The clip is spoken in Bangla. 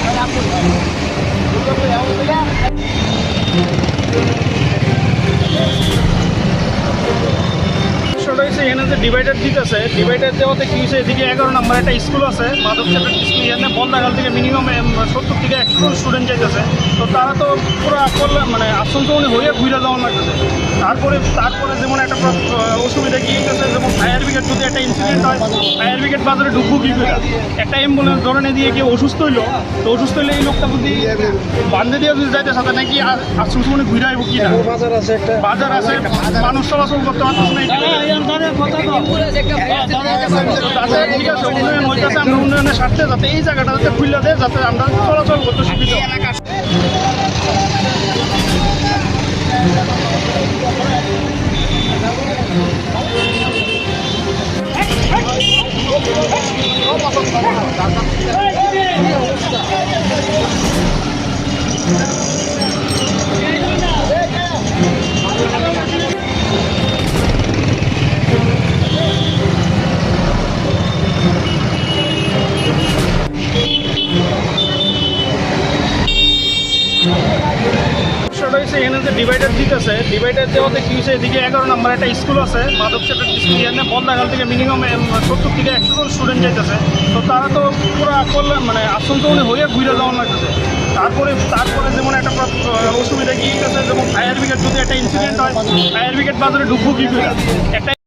Wala po. এখানে যে ডিভাইডার দিতেছে ডিভাইডার দেওয়াতে কি হয়েছে এদিকে এগারো নম্বর একটা স্কুল আছে মাধব সেটের স্কুল এখানে বন্দাকাল থেকে মিনিমাম সত্তর থেকে একশো স্টুডেন্ট যাইতেছে। তো তারা তো পুরো করলে মানে আশঙ্কা হয়ে ঘুরে যাওয়ার লাগতেছে। তারপরে তারপরে যেমন একটা অসুবিধা কি হইতেছে যেমন ফায়ার ব্রিগেড যদি একটা ইনসিডেন্ট হয় ফায়ার ব্রিগেড বাজারে ঢুকবো কি করে? একটা অ্যাম্বুলেন্স ধরনে দিয়ে কেউ অসুস্থ হইল তো অসুস্থ হইলে এই লোকটা যদি বান্ধে দিয়ে যদি যাইতে সাথে নাকি আশ্রম সময় ঘুরে আইব কি না? বাজার আছে একটা। বাজার আছে মানুষ চলাচল করতে পারতেছে না আমরা উন্নয়নের স্বার্থে যাতে এই জায়গাটা যাতে খুলে দেয় যাতে আমরা চলাচল করতে সুবিধা হয়। সমস্যাটা হয়েছে, এখানে যে ডিভাইডার দিতেছে ডিভাইডার দেওয়াতে কি হয়েছে, এদিকে এগারো নম্বর একটা স্কুল আছে, মাধব সেটের স্কুল এখানে বন্দাকাল থেকে মিনিমাম সত্তর থেকে একশো জন স্টুডেন্ট যাইতেছে। তো তারা তো পুরো করলে মানে আশঙ্কা হয়ে ঘুরে যাওয়ার লাগতেছে। তারপরে তারপরে যেমন একটা অসুবিধা কি যেমন ফায়ার ব্রিগেড যদি একটা ইনসিডেন্ট হয় ফায়ার ব্রিগেড বাজারে ঢুকবো কি করে? একটা